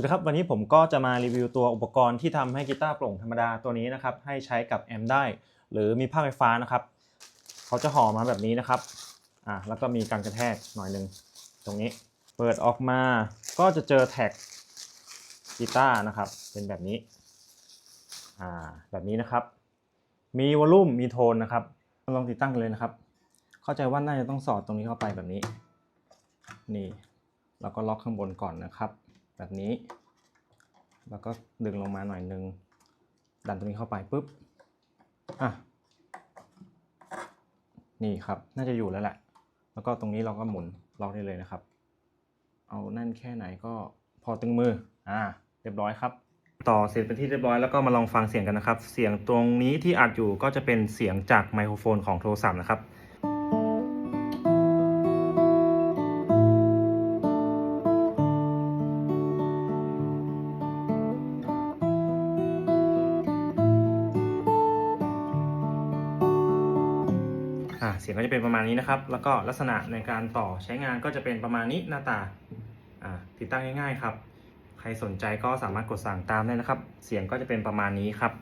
สวัสดีครับวันนี้ผมก็จะมารีวิวตัวอุปกรณ์ที่ทำให้กีตาร์โปร่งธรรมดาตัวนี้นะครับให้ใช้กับแอมได้ หรือมีภาคไฟฟ้านะครับเขาจะห่อมาแบบนี้นะครับอ่าแล้วก็มีการกระแทกหน่อยหนึงตรงนี้เปิดออกมาก็จะเจอแท็กกีตาร์นะครับเป็นแบบนี้อ่าแบบนี้นะครับ มีวอลลุ่มมีโทนนะครับลองติดตั้งกันเลยนะครับ เข้าใจว่าน่าจะต้องสอดตรงนี้เข้าไปแบบนี้ นี่แล้วก็ล็อกข้างบนก่อนนะครับ แบบนี้ แล้วก็ดึงลงมาหน่อยนึง ดันตรงนี้เข้าไปปุ๊บ อะ นี่ครับ น่าจะอยู่แล้วแหละ แล้วก็ตรงนี้เราก็หมุนล็อกได้เลยนะครับ เอานั่นแค่ไหนก็พอตึงมือ อ่า เรียบร้อยครับ ต่อเสร็จเป็นที่เรียบร้อยแล้วก็มาลองฟังเสียงกันนะครับ เสียงตรงนี้ที่อัดอยู่ก็จะเป็นเสียงจากไมโครโฟนของโทรศัพท์นะครับ อ่าเสียงก็จะเป็นประมาณนี้นะครับ แล้วก็ลักษณะในการต่อใช้งานก็จะเป็นประมาณนี้หน้าตาอ่าติดตั้งง่ายๆครับ ใครสนใจก็สามารถกดสั่งตามได้นะครับ เสียงก็จะเป็นประมาณนี้ครับ